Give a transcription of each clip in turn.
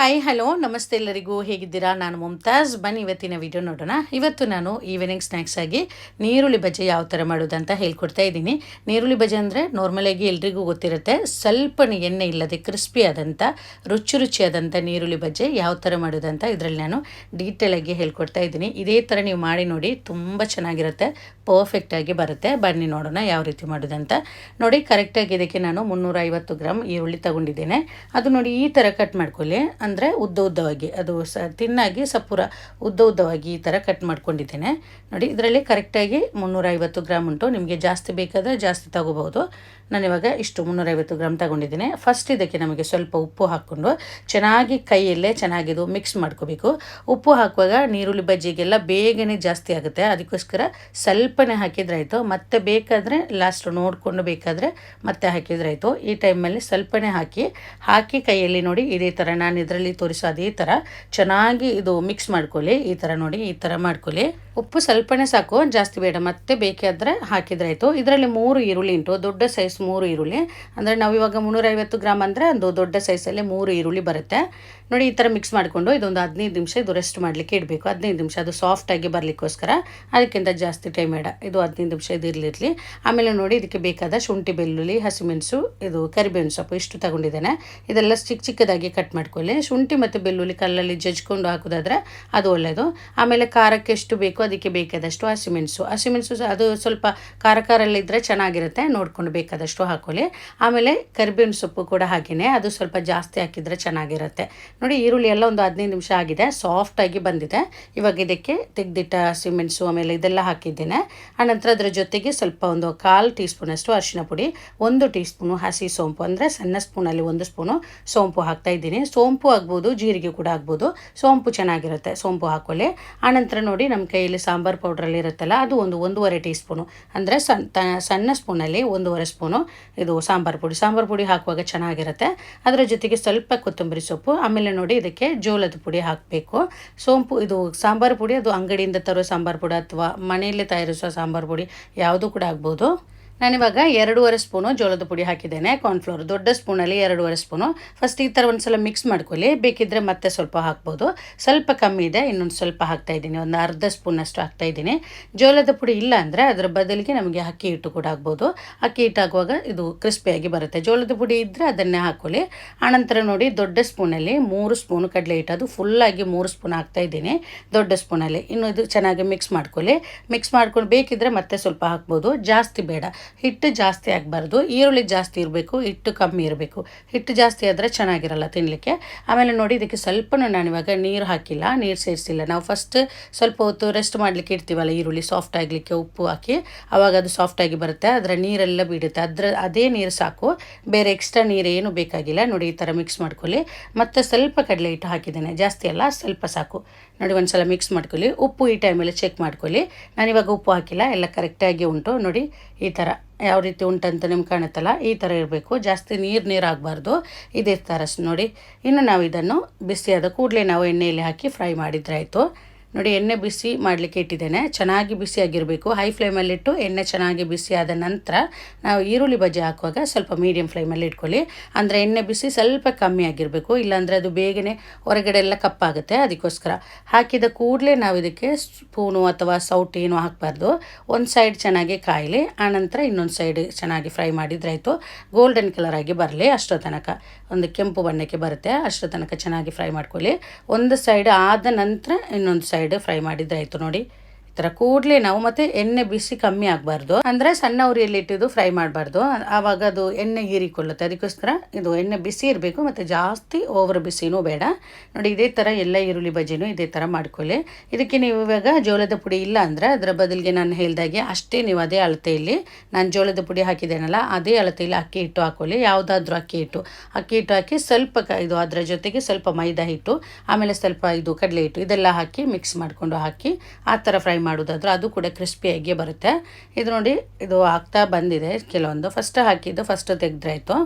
Hi hello ನಮಸ್ತೆ ಎಲ್ಲರಿಗೂ. ಹೇಗಿದ್ದೀರಾ? ನಾನು ಮುಮ್ತಾಜ್ ಬನ್ನಿ, ಇವತ್ತಿನ ವಿಡಿಯೋ ನೋಡೋಣ. ಇವತ್ತು ನಾನು ಈವ್ನಿಂಗ್ ಸ್ನ್ಯಾಕ್ಸ್ ಆಗಿ ನೀರುಳ್ಳಿ ಬಜ್ಜೆ ಯಾವ ಥರ ಅಂತ ಹೇಳ್ಕೊಡ್ತಾ ಇದ್ದೀನಿ. ನೀರುಳ್ಳಿ ಬಜ್ಜೆ ಅಂದರೆ ನಾರ್ಮಲಾಗಿ ಎಲ್ರಿಗೂ ಗೊತ್ತಿರುತ್ತೆ. ಸ್ವಲ್ಪ ಎಣ್ಣೆ ಇಲ್ಲದೆ ಕ್ರಿಸ್ಪಿ ಆದಂಥ ರುಚಿ ರುಚಿಯಾದಂಥ ನೀರುಳ್ಳಿ ಬಜ್ಜೆ ಯಾವ ಥರ ಅಂತ ಇದರಲ್ಲಿ ನಾನು ಡೀಟೇಲಾಗಿ ಹೇಳ್ಕೊಡ್ತಾ ಇದ್ದೀನಿ. ಇದೇ ಥರ ನೀವು ಮಾಡಿ ನೋಡಿ ತುಂಬ ಚೆನ್ನಾಗಿರುತ್ತೆ. ಪರ್ಫೆಕ್ಟಾಗಿ ಬರುತ್ತೆ. ಬನ್ನಿ ನೋಡೋಣ ಯಾವ ರೀತಿ ಮಾಡೋದಂತ ನೋಡಿ ಕರೆಕ್ಟಾಗಿ ಇದಕ್ಕೆ ನಾನು ಮುನ್ನೂರ ಐವತ್ತು ಗ್ರಾಮ್ ಈರುಳ್ಳಿ ತಗೊಂಡಿದ್ದೇನೆ. ಅದು ನೋಡಿ ಈ ಥರ ಕಟ್ ಮಾಡ್ಕೊಳ್ಳಿ. ಅಂದರೆ ಉದ್ದ ಉದ್ದವಾಗಿ, ಅದು ಸ ತಿನ್ನಾಗಿ ಸಪೂರ ಉದ್ದ ಉದ್ದವಾಗಿ ಈ ಥರ ಕಟ್ ಮಾಡ್ಕೊಂಡಿದ್ದೇನೆ. ನೋಡಿ, ಇದರಲ್ಲಿ ಕರೆಕ್ಟಾಗಿ ಮುನ್ನೂರೈವತ್ತು ಗ್ರಾಮ್ ಉಂಟು. ನಿಮಗೆ ಜಾಸ್ತಿ ಬೇಕಾದರೆ ಜಾಸ್ತಿ ತಗೋಬಹುದು. ನಾನಿವಾಗ ಇಷ್ಟು ಮುನ್ನೂರೈವತ್ತು ಗ್ರಾಮ್ ತಗೊಂಡಿದ್ದೀನಿ. ಫಸ್ಟ್ ಇದಕ್ಕೆ ನಮಗೆ ಸ್ವಲ್ಪ ಉಪ್ಪು ಹಾಕ್ಕೊಂಡು ಚೆನ್ನಾಗಿ ಕೈಯಲ್ಲೇ ಚೆನ್ನಾಗಿದು ಮಿಕ್ಸ್ ಮಾಡ್ಕೋಬೇಕು. ಉಪ್ಪು ಹಾಕುವಾಗ ನೀರುಳ್ಳಿ ಬಜ್ಜಿಗೆಲ್ಲ ಬೇಗನೆ ಜಾಸ್ತಿ ಆಗುತ್ತೆ. ಅದಕ್ಕೋಸ್ಕರ ಸ್ವಲ್ಪನೇ ಹಾಕಿದ್ರಾಯ್ತು ಮತ್ತೆ ಬೇಕಾದರೆ ಲಾಸ್ಟ್ ನೋಡಿಕೊಂಡು ಬೇಕಾದರೆ ಮತ್ತೆ ಹಾಕಿದ್ರಾಯ್ತು ಈ ಟೈಮಲ್ಲಿ ಸ್ವಲ್ಪನೇ ಹಾಕಿ ಹಾಕಿ ಕೈಯಲ್ಲಿ ನೋಡಿ ಇದೇ ಥರ ನಾನು ಇದರಲ್ಲಿ ತೋರಿಸೋ ಅದೇ ಥರ ಚೆನ್ನಾಗಿ ಇದು ಮಿಕ್ಸ್ ಮಾಡ್ಕೊಳ್ಳಿ. ಈ ಥರ ನೋಡಿ, ಈ ಥರ ಮಾಡ್ಕೊಳ್ಳಿ. ಉಪ್ಪು ಸ್ವಲ್ಪನೇ ಸಾಕು, ಜಾಸ್ತಿ ಬೇಡ. ಮತ್ತೆ ಬೇಕಾದರೆ ಆಯಿತು. ಇದರಲ್ಲಿ ಮೂರು ಈರುಳ್ಳಿ ಉಂಟು. ದೊಡ್ಡ ಸೈಜ್ ಮೂರು ಈರುಳ್ಳಿ. ಅಂದರೆ ನಾವು ಇವಾಗ ಮುನ್ನೂರೈವತ್ತು ಗ್ರಾಮ್ ಅಂದರೆ ಒಂದು ದೊಡ್ಡ ಸೈಜಲ್ಲಿ ಮೂರು ಈರುಳ್ಳಿ ಬರುತ್ತೆ. ನೋಡಿ, ಈ ಥರ ಮಿಕ್ಸ್ ಮಾಡಿಕೊಂಡು ಇದೊಂದು ಹದಿನೈದು ನಿಮಿಷ ಇದು ರೆಸ್ಟ್ ಮಾಡಲಿಕ್ಕೆ ಇಡಬೇಕು. ಹದಿನೈದು ನಿಮಿಷ ಅದು ಸಾಫ್ಟಾಗಿ ಬರಲಿಕ್ಕೋಸ್ಕರ. ಅದಕ್ಕಿಂತ ಜಾಸ್ತಿ ಟೈಮ್ ಬೇಡ. ಇದು ಹದಿನೈದು ನಿಮಿಷ ಇದು ಇರಲಿರಲಿ. ಆಮೇಲೆ ನೋಡಿ, ಇದಕ್ಕೆ ಬೇಕಾದ ಶುಂಠಿ, ಬೆಳ್ಳುಳ್ಳಿ, ಹಸಿಮೆಣಸು, ಇದು ಕರಿಬೇವಿನ ಸೊಪ್ಪು ಇಷ್ಟು ತಗೊಂಡಿದ್ದೇನೆ. ಇದೆಲ್ಲ ಚಿಕ್ಕ ಚಿಕ್ಕದಾಗಿ ಕಟ್ ಮಾಡ್ಕೊಳ್ಳಿ. ಶುಂಠಿ ಮತ್ತು ಬೆಳ್ಳುಳ್ಳಿ ಕಲ್ಲಲ್ಲಿ ಜಜ್ಕೊಂಡು ಹಾಕೋದಾದರೆ ಅದು ಒಳ್ಳೆಯದು ಆಮೇಲೆ ಖಾರಕ್ಕೆ ಎಷ್ಟು ಬೇಕೋ ಅದಕ್ಕೆ ಬೇಕಾದಷ್ಟು ಹಸಿಮೆಣಸು ಹಸಿಮೆಣಸು ಅದು ಸ್ವಲ್ಪ ಖಾರ ಖಾರಲ್ಲಿದ್ದರೆ ಚೆನ್ನಾಗಿರುತ್ತೆ, ನೋಡ್ಕೊಂಡು ಬೇಕಾದಷ್ಟು ಹಾಕೊಳ್ಳಿ. ಆಮೇಲೆ ಕರಿಬೇವಿನ ಸೊಪ್ಪು ಕೂಡ ಹಾಕಿನೇ ಅದು ಸ್ವಲ್ಪ ಜಾಸ್ತಿ ಹಾಕಿದರೆ ಚೆನ್ನಾಗಿರುತ್ತೆ. ನೋಡಿ, ಈರುಳ್ಳಿ ಎಲ್ಲ ಒಂದು ಹದಿನೈದು ನಿಮಿಷ ಆಗಿದೆ ಸಾಫ್ಟಾಗಿ ಬಂದಿದೆ. ಇವಾಗ ಇದಕ್ಕೆ ತೆಗೆದಿಟ್ಟ ಹಸಿಮೆಣಸು ಆಮೇಲೆ ಇದೆಲ್ಲ ಹಾಕಿದ್ದೇನೆ. ಆನಂತರ ಅದರ ಜೊತೆಗೆ ಸ್ವಲ್ಪ ಒಂದು ಕಾಲು ಟೀ ಸ್ಪೂನಷ್ಟು ಅರಿಶಿನ ಪುಡಿ, ಒಂದು ಟೀ ಸ್ಪೂನು ಹಸಿ ಸೋಂಪು, ಅಂದರೆ ಸಣ್ಣ ಸ್ಪೂನಲ್ಲಿ ಒಂದು ಸ್ಪೂನು ಸೋಂಪು ಹಾಕ್ತಾ ಇದ್ದೀನಿ. ಸೋಂಪು ಆಗ್ಬೋದು, ಜೀರಿಗೆ ಕೂಡ ಆಗ್ಬೋದು. ಸೋಂಪು ಚೆನ್ನಾಗಿರುತ್ತೆ, ಸೋಂಪು ಹಾಕೊಳ್ಳಿ. ಆನಂತರ ನೋಡಿ, ನಮ್ಮ ಕೈಯಲ್ಲಿ ಸಾಂಬಾರು ಪೌಡ್ರಲ್ಲಿ ಇರುತ್ತಲ್ಲ, ಅದು ಒಂದು ಒಂದೂವರೆ ಟೀ ಸ್ಪೂನು ಅಂದರೆ ಸಣ್ಣ ಸಣ್ಣ ಸ್ಪೂನಲ್ಲಿ ಒಂದೂವರೆ ಸ್ಪೂನು ಇದು ಸಾಂಬಾರು ಪುಡಿ. ಸಾಂಬಾರು ಪುಡಿ ಹಾಕುವಾಗ ಚೆನ್ನಾಗಿರುತ್ತೆ. ಅದರ ಜೊತೆಗೆ ಸ್ವಲ್ಪ ಕೊತ್ತಂಬರಿ ಸೊಪ್ಪು, ಆಮೇಲೆ ನೋಡಿ ಇದಕ್ಕೆ ಜೋಳದ ಪುಡಿ ಹಾಕಬೇಕು. ಸೋಂಪು, ಇದು ಸಾಂಬಾರು ಪುಡಿ, ಅದು ಅಂಗಡಿಯಿಂದ ತರೋ ಸಾಂಬಾರು ಪುಡಿ ಅಥವಾ ಮನೆಯಲ್ಲೇ ತಯಾರಿಸುವ ಸಾಂಬಾರು ಪುಡಿ, ಯಾವುದು ಕೂಡ ಆಗ್ಬೋದು. ನಾನಿವಾಗ ಎರಡೂವರೆ ಸ್ಪೂನು ಜೋಳದ ಪುಡಿ ಹಾಕಿದ್ದೇನೆ ಕಾರ್ನ್ಫ್ಲೋರ್ ದೊಡ್ಡ ಸ್ಪೂನಲ್ಲಿ ಎರಡೂವರೆ ಸ್ಪೂನು. ಫಸ್ಟ್ ಈ ಥರ ಒಂದು ಸಲ ಮಿಕ್ಸ್ ಮಾಡ್ಕೊಳ್ಳಿ. ಬೇಕಿದ್ದರೆ ಮತ್ತೆ ಸ್ವಲ್ಪ ಹಾಕ್ಬೋದು. ಸ್ವಲ್ಪ ಕಮ್ಮಿ ಇದೆ, ಇನ್ನೊಂದು ಸ್ವಲ್ಪ ಹಾಕ್ತಾ ಇದ್ದೀನಿ. ಒಂದು ಅರ್ಧ ಸ್ಪೂನಷ್ಟು ಹಾಕ್ತಾ ಇದ್ದೀನಿ. ಜೋಳದ ಪುಡಿ ಇಲ್ಲ ಅಂದರೆ ಅದರ ಬದಲಿಗೆ ನಮಗೆ ಅಕ್ಕಿ ಹಿಟ್ಟು ಕೂಡ ಹಾಕ್ಬೋದು. ಅಕ್ಕಿ ಹಿಟ್ಟು ಹಾಕುವಾಗ ಇದು ಕ್ರಿಸ್ಪಿಯಾಗಿ ಬರುತ್ತೆ. ಜೋಳದ ಪುಡಿ ಇದ್ದರೆ ಅದನ್ನೇ ಹಾಕ್ಕೊಳ್ಳಿ. ಆನಂತರ ನೋಡಿ, ದೊಡ್ಡ ಸ್ಪೂನಲ್ಲಿ ಮೂರು ಸ್ಪೂನು ಕಡಲೆ ಹಿಟ್ಟು. ಅದು ಫುಲ್ಲಾಗಿ ಮೂರು ಸ್ಪೂನ್ ಹಾಕ್ತಾ ಇದ್ದೀನಿ ದೊಡ್ಡ ಸ್ಪೂನಲ್ಲಿ. ಇನ್ನು ಇದು ಚೆನ್ನಾಗಿ ಮಿಕ್ಸ್ ಮಾಡ್ಕೊಳ್ಳಿ. ಮಿಕ್ಸ್ ಮಾಡ್ಕೊಂಡು ಬೇಕಿದ್ದರೆ ಮತ್ತೆ ಸ್ವಲ್ಪ ಹಾಕ್ಬೋದು. ಜಾಸ್ತಿ ಬೇಡ. ಹಿಟ್ಟು ಜಾಸ್ತಿ ಆಗಬಾರ್ದು. ಈರುಳ್ಳಿ ಜಾಸ್ತಿ ಇರಬೇಕು, ಹಿಟ್ಟು ಕಮ್ಮಿ ಇರಬೇಕು. ಹಿಟ್ಟು ಜಾಸ್ತಿ ಆದರೆ ಚೆನ್ನಾಗಿರಲ್ಲ ತಿನ್ನಲಿಕ್ಕೆ ಆಮೇಲೆ ನೋಡಿ, ಇದಕ್ಕೆ ನಾನು ಇವಾಗ ನೀರು ಹಾಕಿಲ್ಲ. ನೀರು ಸೇರಿಸಿಲ್ಲ. ನಾವು ಫಸ್ಟ್ ಸ್ವಲ್ಪ ಹೊತ್ತು ರೆಸ್ಟ್ ಮಾಡಲಿಕ್ಕೆ ಇಡ್ತೀವಲ್ಲ ಈರುಳ್ಳಿ ಸಾಫ್ಟ್ ಆಗಲಿಕ್ಕೆ ಉಪ್ಪು ಹಾಕಿ. ಆವಾಗ ಅದು ಸಾಫ್ಟಾಗಿ ಬರುತ್ತೆ. ಅದರ ನೀರೆಲ್ಲ ಬಿಡುತ್ತೆ. ಅದರ, ಅದೇ ನೀರು ಸಾಕು. ಬೇರೆ ಎಕ್ಸ್ಟ್ರಾ ನೀರು ಏನು ಬೇಕಾಗಿಲ್ಲ. ನೋಡಿ, ಈ ಥರ ಮಿಕ್ಸ್ ಮಾಡ್ಕೊಳ್ಳಿ. ಮತ್ತು ಸ್ವಲ್ಪ ಕಡಲೆ ಹಿಟ್ಟು ಹಾಕಿದ್ದೇನೆ. ಜಾಸ್ತಿ ಅಲ್ಲ, ಸ್ವಲ್ಪ ಸಾಕು. ನೋಡಿ ಒಂದು ಸಲ ಮಿಕ್ಸ್ ಮಾಡ್ಕೊಳ್ಳಿ. ಉಪ್ಪು ಈ ಟೈಮಲ್ಲಿ ಚೆಕ್ ಮಾಡ್ಕೊಳ್ಳಿ. ನಾನು ಇವಾಗ ಉಪ್ಪು ಹಾಕಿಲ್ಲ, ಎಲ್ಲ ಕರೆಕ್ಟಾಗಿ ಉಂಟು. ನೋಡಿ ಈ ಥರ ಯಾವ ರೀತಿ ಉಂಟಂತ ನಿಮ್ಗೆ ಕಾಣುತ್ತಲ್ಲ, ಈ ಥರ ಇರಬೇಕು. ಜಾಸ್ತಿ ನೀರು ನೀರು ಆಗಬಾರ್ದು. ಇದೇ ಥರ ನೋಡಿ. ಇನ್ನು ನಾವು ಇದನ್ನು ಬಿಸಿಯಾದ ಕೂಡಲೇ ನಾವು ಎಣ್ಣೆಯಲ್ಲಿ ಹಾಕಿ ಫ್ರೈ ಮಾಡಿದ್ರಾಯಿತು ನೋಡಿ, ಎಣ್ಣೆ ಬಿಸಿ ಮಾಡಲಿಕ್ಕೆ ಇಟ್ಟಿದ್ದೇನೆ. ಚೆನ್ನಾಗಿ ಬಿಸಿಯಾಗಿರಬೇಕು ಹೈ ಫ್ಲೇಮಲ್ಲಿಟ್ಟು ಎಣ್ಣೆ ಚೆನ್ನಾಗಿ ಬಿಸಿ ಆದ ನಂತರ ನಾವು ಈರುಳ್ಳಿ ಬಜ್ಜಿ ಹಾಕುವಾಗ ಸ್ವಲ್ಪ ಮೀಡಿಯಂ ಫ್ಲೇಮಲ್ಲಿ ಇಟ್ಕೊಳ್ಳಿ. ಅಂದರೆ ಎಣ್ಣೆ ಬಿಸಿ ಸ್ವಲ್ಪ ಕಮ್ಮಿ ಆಗಿರಬೇಕು. ಇಲ್ಲಾಂದರೆ ಅದು ಬೇಗನೆ ಹೊರಗಡೆ ಎಲ್ಲ ಕಪ್ಪಾಗುತ್ತೆ. ಅದಕ್ಕೋಸ್ಕರ ಹಾಕಿದ ಕೂಡಲೇ ನಾವು ಇದಕ್ಕೆ ಸ್ಪೂನು ಅಥವಾ ಸೌಟ್ ಏನು ಹಾಕಬಾರ್ದು. ಒಂದು ಸೈಡ್ ಚೆನ್ನಾಗಿ ಕಾಯಲಿ. ಆನಂತರ ಇನ್ನೊಂದು ಸೈಡ್ ಚೆನ್ನಾಗಿ ಫ್ರೈ ಮಾಡಿದ್ರಾಯಿತು ಗೋಲ್ಡನ್ ಕಲರ್ ಆಗಿ ಬರಲಿ ಅಷ್ಟೋ ತನಕ. ಒಂದು ಕೆಂಪು ಬಣ್ಣಕ್ಕೆ ಬರುತ್ತೆ. ಅಷ್ಟೋ ತನಕ ಚೆನ್ನಾಗಿ ಫ್ರೈ ಮಾಡ್ಕೊಳ್ಳಿ. ಒಂದು ಸೈಡ್ ಆದ ನಂತರ ಇನ್ನೊಂದು ಸೈಡ್ ಫ್ರೈ ಮಾಡಿದ್ದಾಯಿತು ನೋಡಿ. ಈ ಕೂಡ್ಲೆ ನಾವು ಮತ್ತೆ ಎಣ್ಣೆ ಬಿಸಿ ಕಮ್ಮಿ ಆಗಬಾರ್ದು. ಅಂದ್ರೆ ಸಣ್ಣ ಉರಿಯಲ್ಲಿ ಇಟ್ಟಿದ್ದು ಫ್ರೈ ಮಾಡಬಾರ್ದು. ಆವಾಗ ಅದು ಎಣ್ಣೆ ಹೀರಿಕೊಳ್ಳುತ್ತೆ. ಅದಕ್ಕೋಸ್ಕರ ಇದು ಎಣ್ಣೆ ಬಿಸಿ ಇರಬೇಕು. ಮತ್ತೆ ಜಾಸ್ತಿ ಓವರ್ ಬಿಸಿನೂ ಬೇಡ. ನೋಡಿ, ಇದೇ ತರ ಎಲ್ಲ ಈರುಳ್ಳಿ ಬಜ್ಜಿನೂ ಇದೇ ತರ ಮಾಡ್ಕೊಳ್ಳಿ. ಇದಕ್ಕೆ ನೀವು ಇವಾಗ ಜೋಳದ ಪುಡಿ ಇಲ್ಲ ಅಂದ್ರೆ ಅದರ ಬದಲಿಗೆ ನಾನು ಹೇಳ್ದಾಗೆ ಅಷ್ಟೇ ನೀವು ಅದೇ ಅಳತೆಯಲ್ಲಿ ನಾನು ಜೋಳದ ಪುಡಿ ಹಾಕಿದ್ದೇನಲ್ಲ, ಅದೇ ಅಳತೆಯಲ್ಲಿ ಅಕ್ಕಿ ಹಿಟ್ಟು ಹಾಕೊಳ್ಳಿ. ಯಾವುದಾದ್ರೂ ಅಕ್ಕಿ ಹಿಟ್ಟು. ಅಕ್ಕಿ ಹಿಟ್ಟು ಹಾಕಿ ಸ್ವಲ್ಪ ಇದು ಅದರ ಜೊತೆಗೆ ಸ್ವಲ್ಪ ಮೈದಾ ಹಿಟ್ಟು, ಆಮೇಲೆ ಸ್ವಲ್ಪ ಇದು ಕಡಲೆ ಹಿಟ್ಟು ಇದೆಲ್ಲ ಹಾಕಿ ಮಿಕ್ಸ್ ಮಾಡಿಕೊಂಡು ಹಾಕಿ ಆ ಥರ ಫ್ರೈ ಮಾಡೋದಾದ್ರೆ ಅದು ಕೂಡ ಕ್ರಿಸ್ಪಿಯಾಗಿ ಬರುತ್ತೆ. ಇದು ನೋಡಿ, ಇದು ಆಗ್ತಾ ಬಂದಿದೆ ಕೆಲವೊಂದು. ಫಸ್ಟ್ ಹಾಕಿದ್ದು ಫಸ್ಟ್ ತೆಗೆದ್ರಾಯ್ತು.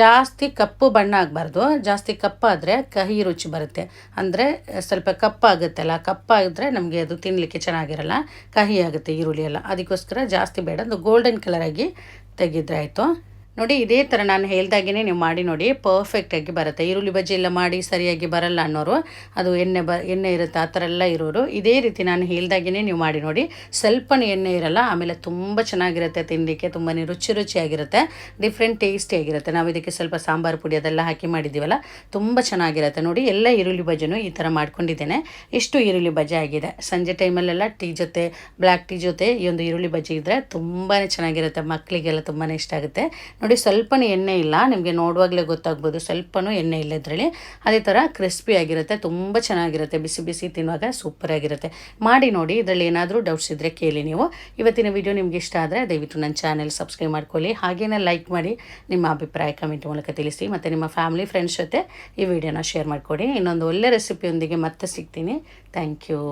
ಜಾಸ್ತಿ ಕಪ್ಪು ಬಣ್ಣ ಆಗಬಾರ್ದು. ಜಾಸ್ತಿ ಕಪ್ಪಾದರೆ ಕಹಿ ರುಚಿ ಬರುತ್ತೆ. ಅಂದರೆ ಸ್ವಲ್ಪ ಕಪ್ಪಾಗುತ್ತಲ್ಲ ಕಪ್ಪಾಗಿದ್ರೆ ನಮಗೆ ಅದು ತಿನ್ನಲಿಕ್ಕೆ ಚೆನ್ನಾಗಿರಲ್ಲ, ಕಹಿ ಆಗುತ್ತೆ ಈರುಳ್ಳಿ ಎಲ್ಲ. ಅದಕ್ಕೋಸ್ಕರ ಜಾಸ್ತಿ ಬೇಡ. ಅದು ಗೋಲ್ಡನ್ ಕಲರಾಗಿ ತೆಗೆದ್ರೆ ಆಯಿತು ನೋಡಿ, ಇದೇ ಥರ ನಾನು ಹೇಳ್ದಾಗೇ ನೀವು ಮಾಡಿ ನೋಡಿ ಪರ್ಫೆಕ್ಟಾಗಿ ಬರುತ್ತೆ. ಈರುಳ್ಳಿ ಬಜ್ಜಿ ಎಲ್ಲ ಮಾಡಿ ಸರಿಯಾಗಿ ಬರಲ್ಲ ಅನ್ನೋರು, ಅದು ಎಣ್ಣೆ ಬ, ಎಣ್ಣೆ ಇರುತ್ತೆ, ಆ ಥರ ಎಲ್ಲ ಇರೋರು, ಇದೇ ರೀತಿ ನಾನು ಹೇಳ್ದಾಗೇ ನೀವು ಮಾಡಿ ನೋಡಿ. ಸ್ವಲ್ಪನೂ ಎಣ್ಣೆ ಇರಲ್ಲ, ಆಮೇಲೆ ತುಂಬ ಚೆನ್ನಾಗಿರುತ್ತೆ ತಿನ್ನಲಿಕ್ಕೆ ತುಂಬಾ ರುಚಿ ರುಚಿಯಾಗಿರುತ್ತೆ ಡಿಫ್ರೆಂಟ್ ಟೇಸ್ಟಿಯಾಗಿರುತ್ತೆ ನಾವು ಇದಕ್ಕೆ ಸ್ವಲ್ಪ ಸಾಂಬಾರು ಪುಡಿ ಅದೆಲ್ಲ ಹಾಕಿ ಮಾಡಿದ್ದೀವಲ್ಲ, ತುಂಬ ಚೆನ್ನಾಗಿರುತ್ತೆ. ನೋಡಿ, ಎಲ್ಲ ಈರುಳ್ಳಿ ಬಜ್ಜಿನೂ ಈ ಥರ ಮಾಡ್ಕೊಂಡಿದ್ದೇನೆ. ಇಷ್ಟು ಈರುಳ್ಳಿ ಬಜ್ಜಿ ಆಗಿದೆ. ಸಂಜೆ ಟೈಮಲ್ಲೆಲ್ಲ ಟೀ ಜೊತೆ ಬ್ಲ್ಯಾಕ್ ಟೀ ಜೊತೆ ಈ ಒಂದು ಈರುಳ್ಳಿ ಬಜ್ಜಿ ಇದ್ದರೆ ತುಂಬಾ ಚೆನ್ನಾಗಿರುತ್ತೆ ಮಕ್ಕಳಿಗೆಲ್ಲ ತುಂಬಾ ಇಷ್ಟ ಆಗುತ್ತೆ. ನೋಡಿ, ಸ್ವಲ್ಪನೂ ಎಣ್ಣೆ ಇಲ್ಲ. ನಿಮಗೆ ನೋಡುವಾಗಲೇ ಗೊತ್ತಾಗ್ಬೋದು, ಸ್ವಲ್ಪನೂ ಎಣ್ಣೆ ಇಲ್ಲ ಇದರಲ್ಲಿ. ಅದೇ ಥರ ಕ್ರಿಸ್ಪಿ ಆಗಿರುತ್ತೆ, ತುಂಬ ಚೆನ್ನಾಗಿರುತ್ತೆ. ಬಿಸಿ ಬಿಸಿ ತಿನ್ನುವಾಗ ಸೂಪರ್ ಆಗಿರುತ್ತೆ. ಮಾಡಿ ನೋಡಿ, ಇದರಲ್ಲಿ ಏನಾದರೂ ಡೌಟ್ಸ್ ಇದ್ದರೆ ಕೇಳಿ ನೀವು. ಇವತ್ತಿನ ವಿಡಿಯೋ ನಿಮ್ಗೆ ಇಷ್ಟ ಆದರೆ ದಯವಿಟ್ಟು ನನ್ನ ಚಾನೆಲ್ ಸಬ್ಸ್ಕ್ರೈಬ್ ಮಾಡ್ಕೊಳ್ಳಿ. ಹಾಗೇನೇ ಲೈಕ್ ಮಾಡಿ, ನಿಮ್ಮ ಅಭಿಪ್ರಾಯ ಕಮೆಂಟ್ ಮೂಲಕ ತಿಳಿಸಿ. ಮತ್ತು ನಿಮ್ಮ ಫ್ಯಾಮಿಲಿ, ಫ್ರೆಂಡ್ಸ್ ಜೊತೆ ಈ ವಿಡಿಯೋನ ಶೇರ್ ಮಾಡಿಕೊಡಿ. ಇನ್ನೊಂದು ಒಳ್ಳೆ ರೆಸಿಪಿಯೊಂದಿಗೆ ಮತ್ತೆ ಸಿಗ್ತೀನಿ. Thank you.